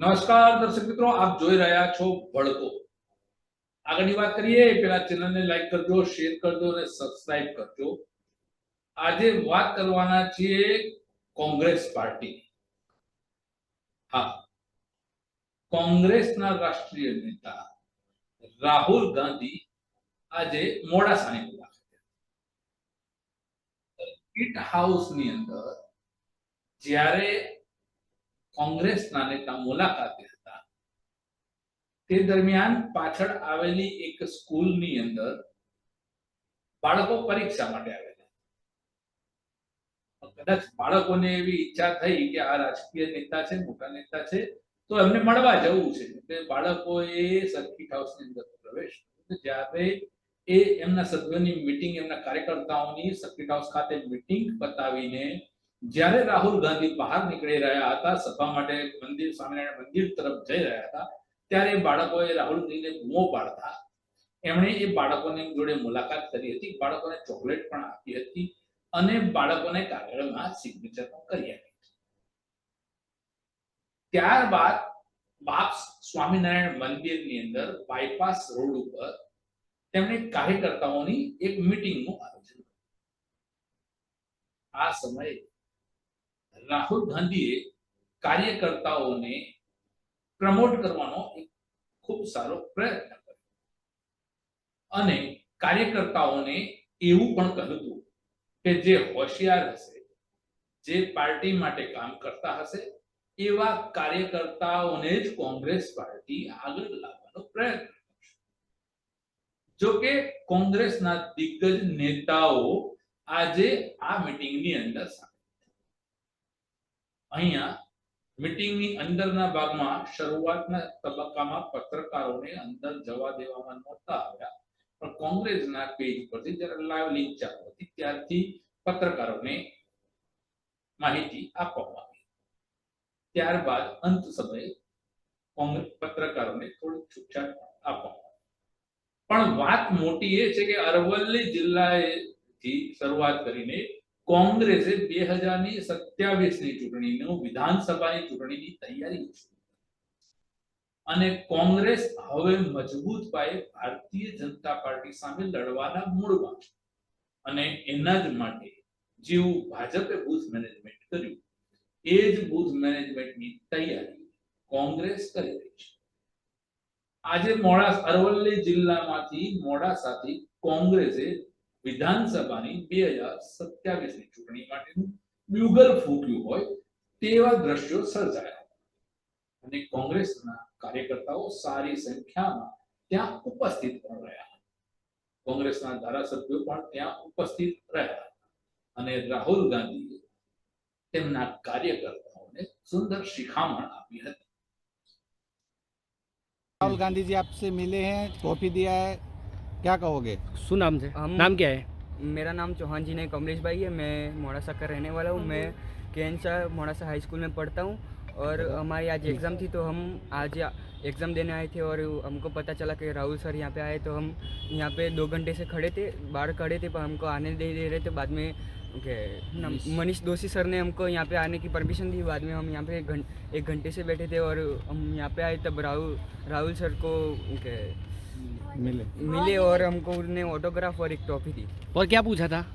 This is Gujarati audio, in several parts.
નમસ્કાર દર્શક મિત્રો આપ જોઈ રહ્યા છો ભડકો આગળની વાત કરીએ એ પહેલા ચેનલને લાઈક કરજો, શેર કરજો અને સબસ્ક્રાઇબ કરજો. આજે વાત કરવાના છીએ કોંગ્રેસ પાર્ટી. હા, કોંગ્રેસના રાષ્ટ્રીય નેતા રાહુલ ગાંધી આજે મોડાસાની મુલાકાતે પીટ હાઉસની અંદર જ્યારે કોંગ્રેસના નેતા મુલાકાતે હતા તે દરમિયાન પાછળ આવેલી એક સ્કૂલની અંદર બાળકો પરીક્ષા માટે આવેલા કદાચ બાળકોને એવી ઈચ્છા થઈ કે આ રાજકીય નેતા છે મોટા નેતા છે તો એમને મળવા જવું છે એટલે બાળકોએ સર્કિટ હાઉસની અંદર પ્રવેશ કર્યો. જ્યારે એ એમના સભ્યોની મીટિંગ એમના કાર્યકર્તાઓની સર્કિટ હાઉસ ખાતે મીટિંગ બતાવીને જ્યારે રાહુલ ગાંધી બહાર નીકળી રહ્યા હતા, સભા માટે મંદિર સ્વામિનારાયણ મંદિર તરફ જઈ રહ્યા હતા, ત્યારે બાળકોએ રાહુલજીને બૂમો પાડતા એમણે એ બાળકોની જોડે મુલાકાત કરી હતી, બાળકોને ચોકલેટ પણ આપી હતી અને બાળકોને કાગળમાં સિગ્નેચર પણ કરી આપી ત્યારબાદ બાપ સ્વામિનારાયણ મંદિરની અંદર બાયપાસ રોડ ઉપર તેમણે કાર્યકર્તાઓની એક મીટિંગનું આયોજન. આ સમયે રાહુલ ગાંધીએ કાર્યકર્તાઓને પ્રમોટ કરવાનો એક ખૂબ સારો પ્રયત્ન કર્યો. અને કાર્યકર્તાઓને એવું પણ કહ્યું હતું કે જે હોશિયાર હશે, જે પાર્ટી માટે કામ કરતા હશે, એવા કાર્યકર્તાઓને જ કોંગ્રેસ પાર્ટી આગળ લાવવાનો પ્રયત્ન કરશે. જો કે કોંગ્રેસના દિગ્ગજ નેતાઓ આજે આ મીટિંગની અંદર અહીંયા મીટિંગની અંદરના ભાગમાં શરૂઆતના તબક્કામાં પત્રકારોને અંદર જવા દેવામાં નહોતા આવ્યા. પણ કોંગ્રેસના પેજ પરથી જ્યારે લાઈવ લિંક ચાલુ હતી, ત્યારથી પત્રકારોને માહિતી આપવામાં આવી. ત્યારબાદ અંત સમયે કોંગ્રેસ પત્રકારોને થોડી છૂટછાટ આપવામાં પણ વાત મોટી એ છે કે અરવલ્લી જિલ્લાએથી શરૂઆત કરીને કોંગ્રેસે બે હજારની સત્યાવીસની ચૂંટણીનું વિધાનસભાની ચૂંટણીની તૈયારી અને કોંગ્રેસ હવે મજબૂત પાયે ભારતીય જનતા પાર્ટી સામે લડવાના મૂળમાં અને એના જ માટે જેવું ભાજપે બૂથ મેનેજમેન્ટ કર્યું, એ જ બૂથ મેનેજમેન્ટની તૈયારી કોંગ્રેસ કરી રહી છે. આજે મોડાસા અરવલ્લી જિલ્લામાંથી મોડાસાથી કોંગ્રેસે વિધાનસભાની બે હજાર સત્યાવીસ ની ચૂંટણી માટેનું બ્યુગલ ફૂક્યું હોય તેવા દ્રશ્યો સર્જાયા અને કોંગ્રેસના કાર્યકર્તાઓ સારી સંખ્યામાં ત્યાં ઉપસ્થિત પણ રહ્યા કોંગ્રેસના ધારાસભ્યો પણ ત્યાં ઉપસ્થિત રહ્યા અને રાહુલ ગાંધીએ તેમના કાર્યકર્તાઓને સુંદર શિખામણ આપી હતી राहुल गांधी जी आपसे मिले हैं टॉफी दिया है क्या कहोगे? सुनाम से हम नाम क्या है मेरा नाम चौहान जी ने कमलेश भाई है मैं मोड़ासा का रहने वाला हूँ मैं केनसा मोड़ासा हाई स्कूल में पढ़ता हूँ और हमारी आज एग्ज़ाम थी तो हम आज एग्ज़ाम देने आए थे और हमको पता चला कि राहुल सर यहाँ पे आए तो हम यहाँ पे दो घंटे से खड़े थे बाहर खड़े थे पर हमको आने दे दे रहे थे बाद में मनीष दोषी सर ने हमको यहाँ पे आने की परमिशन दी बाद में हम यहाँ पे एक घंटे से बैठे थे और हम यहाँ पे आए तब राहुल राहुल सर को मिले मिले और हमको उन्होंने ऑटोग्राफ और एक टॉफी दी और क्या पूछा था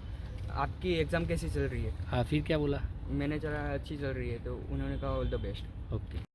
आपकी एग्ज़ाम कैसी चल रही है हाँ फिर क्या बोला मैंने चला अच्छी चल रही है तो उन्होंने कहा ऑल द बेस्ट ओके